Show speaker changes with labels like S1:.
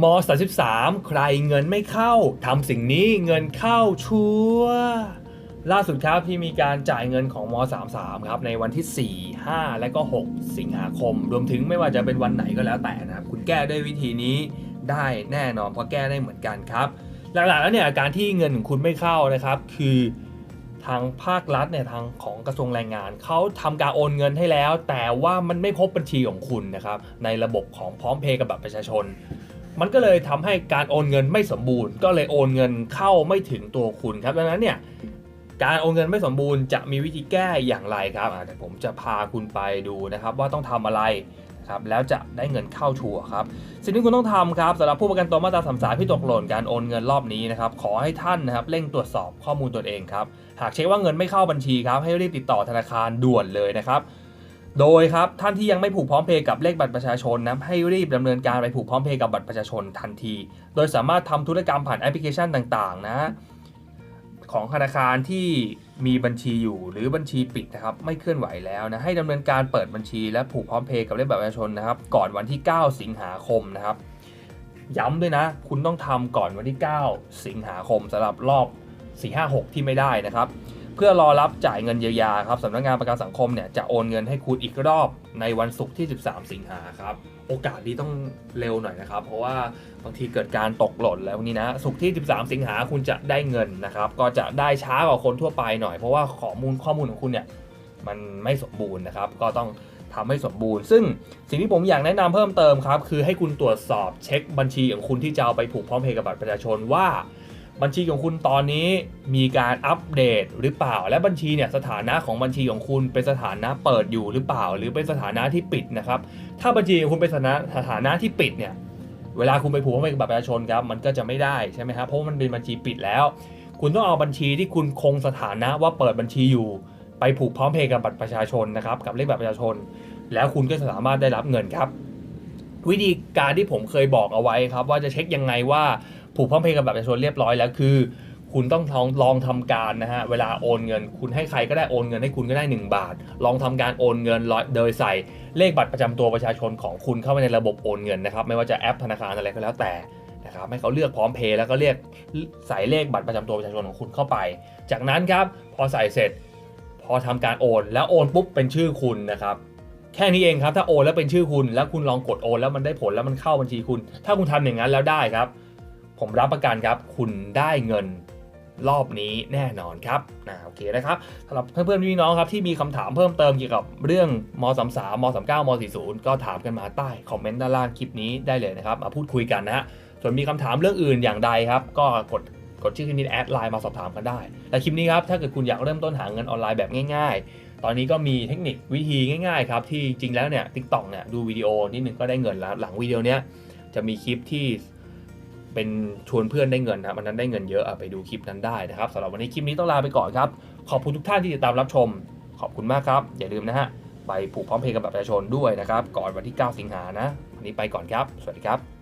S1: ม33 ใครเงินไม่เข้าทำสิ่งนี้เงินเข้าชัวร์ล่าสุดครับที่มีการจ่ายเงินของม33ครับในวันที่ 4 5 และก็ 6 สิงหาคม รวมถึงไม่ว่าจะเป็นวันไหนก็แล้วแต่นะครับ คุณแก้ด้วยวิธีนี้ได้แน่นอนเพราะแก้ได้เหมือนกันครับ หลักๆแล้วเนี่ยการที่เงินของคุณไม่เข้านะครับ คือทางภาครัฐเนี่ยทางของกระทรวงแรงงานเขาทำการโอนเงินให้แล้ว แต่ว่ามันไม่พบบัญชีของคุณนะครับในระบบของพร้อมเพย์กับบัตรประชาชน มันก็เลยทำให้การโอนเงินไม่สมบูรณ์ ก็เลยโอนเงินเข้าไม่ถึงตัวคุณครับดังนั้นเนี่ยการโอนเงินไม่สมบูรณ์จะมีวิธีแก้อย่างไรครับเดี๋ยวผมจะพาคุณไปดูนะครับว่าต้องทำอะไรครับแล้วจะได้เงินเข้าชัวร์ครับสิ่งที่คุณต้องทำครับสำหรับผู้ประกันตนมาตราสามสามที่ตกหล่นการโอนเงินรอบนี้นะครับขอให้ท่านนะครับเร่งตรวจสอบข้อมูลตนเองครับหากเช็คว่าเงินไม่เข้าบัญชีครับให้รีบติดต่อธนาคารด่วนเลยนะครับ โดยครับท่านที่ยังไม่ผูกพร้อมเพย์กับเลขบัตรประชาชนนะให้รีบดำเนินการไปผูกพร้อมเพย์กับบัตรประชาชนทันที โดยสามารถทำธุรกรรมผ่านแอปพลิเคชันต่างๆ นะของธนาคารที่มีบัญชีอยู่หรือบัญชีปิดนะครับไม่เคลื่อนไหวแล้วนะให้ดำเนินการเปิดบัญชีและผูกพร้อมเพย์กับเลขบัตรประชาชนนะครับก่อนวันที่ 9 สิงหาคมนะครับ ย้ำด้วยนะ คุณต้องทำก่อนวันที่ 9 สิงหาคมสำหรับรอบ 456 ที่ไม่ได้นะครับ เพื่อรอรับจ่ายเงินเยียวยาครับสำนักงานประกันสังคมเนี่ยจะโอนเงินให้คุณอีกรอบในวันศุกร์ที่ 13 สิงหาครับโอกาสนี้ต้องเร็วหน่อยนะครับ เพราะว่าบางทีเกิดการตกหล่นแล้วนี้นะศุกร์ที่ 13 สิงหาคุณจะได้เงินนะครับ ก็จะได้ช้ากว่าคนทั่วไปหน่อย เพราะว่าข้อมูลข้อมูลของคุณเนี่ยมันไม่สมบูรณ์นะครับ ก็ต้องทำให้สมบูรณ์ ซึ่งสิ่งที่ผมอยากแนะนำเพิ่มเติมครับ คือให้คุณตรวจสอบเช็คบัญชีของคุณที่จะเอาไปผูกพร้อมเพย์กับบัตรประชาชนว่า บัญชีของคุณตอนนี้มีการอัปเดตหรือเปล่า และบัญชีเนี่ยสถานะของบัญชีของคุณเป็นสถานะเปิดอยู่หรือเปล่า หรือเป็นสถานะที่ปิดนะครับ ถ้าบัญชีของคุณเป็นสถานะสถานะที่ปิดเนี่ยเวลาคุณไปผูกเข้าไปกับบัตรประชาชนครับมันก็จะไม่ได้ใช่ไหมครับเพราะมันเป็นบัญชีปิดแล้ว คุณต้องเอาบัญชีที่คุณคงสถานะว่าเปิดบัญชีอยู่ ไปผูกพร้อมเพย์กับบัตรประชาชนนะครับกับเลขบัตรประชาชน แล้วคุณก็สามารถได้รับเงินครับ วิธีการที่ผมเคยบอกเอาไว้ครับว่าจะเช็คยังไงว่า ผูกพร้อมเพย์กับบัตรประชาชนเรียบร้อยแล้วคือ คุณต้องลองลองทำการนะฮะเวลาโอนเงิน คุณให้ใครก็ได้โอนเงินให้คุณก็ได้ 1 บาท ลองทำการโอนเงินโดยใส่เลขบัตรประจำตัวประชาชนของคุณเข้าไปในระบบโอนเงินนะครับไม่ว่าจะแอปธนาคารอะไรก็แล้วแต่นะครับให้เขาเลือกพร้อมเพย์แล้วก็เรียกใส่เลขบัตรประจำตัวประชาชนของคุณเข้าไป จากนั้นครับพอใส่เสร็จ พอทำการโอน แล้วโอนปุ๊บเป็นชื่อคุณนะครับแค่นี้เองครับถ้าโอนแล้วเป็นชื่อคุณ แล้วคุณลองกดโอนแล้วมันได้ผลแล้วมันเข้าบัญชีคุณ ถ้าคุณทำอย่างนั้นแล้วได้ครับ ผมรับประกันครับ คุณได้เงินรอบนี้แน่นอนครับอ่าโอเคนะครับสำหรับเพื่อนๆพี่น้องครับที่มีคำถามเพิ่มเติมเกี่ยวกับเรื่องม33ม39ม40ก็ถามกันมาใต้คอมเมนต์ด้านล่างคลิปนี้ได้เลยนะครับมาพูดคุยกันนะฮะส่วนมีคำถามเรื่องอื่นอย่างใดครับ ก็กดกดชื่อคลิปนี้แอดไลน์มาสอบถามกันได้ และคลิปนี้ครับถ้าเกิดคุณอยากเริ่มต้นหาเงินออนไลน์แบบง่าย ๆ ตอนนี้ก็มีเทคนิควิธีง่ายๆครับที่จริงแล้วเนี่ยทิกตอกเนี่ยดูวิดีโอนิดนึงก็ได้เงินแล้วหลังวิดีโอเนี้ยจะมีคลิปที่ เป็นชวนเพื่อนได้เงินนะมันนั้นได้เงินเยอะอะไปดูคลิปนั้นได้นะครับสำหรับวันนี้คลิปนี้ต้องลาไปก่อนครับ ขอบคุณทุกท่านที่ติดตามรับชม ขอบคุณมากครับ อย่าลืมนะฮะไปผูกพร้อมเพย์กับประชาชนด้วยนะครับ ก่อนวันที่ 9 สิงหานะวันนี้ไปก่อนครับ สวัสดีครับ